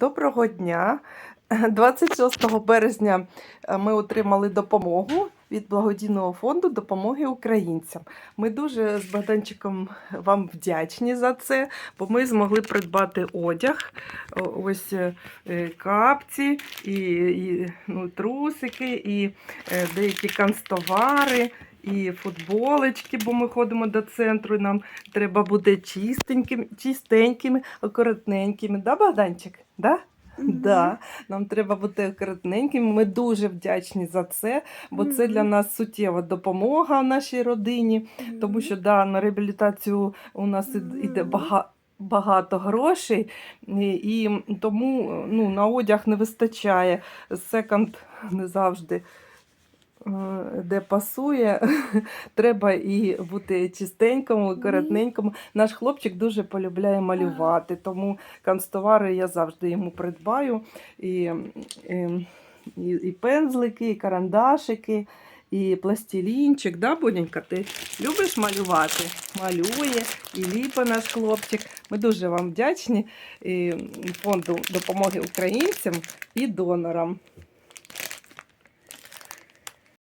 Доброго дня. 26 березня е, ми отримали допомогу від благодійного фонду допомоги українцям. Ми дуже з Богданчиком вам вдячні за це, бо ми змогли придбати одяг, ось е, е, капці, і, і ну, трусики, і е, деякі канцтовари. І футболочки, бо ми ходимо до центру, і нам треба бути чистенькими, чистенькими, акуратненькими. Да, Богданчик? Да? Да, нам треба бути акуратненькими. Ми дуже вдячні за це, бо це для нас суттєва допомога в нашій родині, тому що да, на реабілітацію у нас ід- іде багато. Багато грошей, і, і тому ну, на одяг не вистачає. Секонд не завжди де пасує. Треба і бути чистенькому, акуратненькому. Наш хлопчик дуже полюбляє малювати, тому канцтовари я завжди йому придбаю. І, і, і, і пензлики, і карандашики, і пластилінчик. Да, Боненька, ти любиш малювати? Малює, і ліпе наш хлопчик. Ми дуже вам вдячні і фонду допомоги українцям і донорам.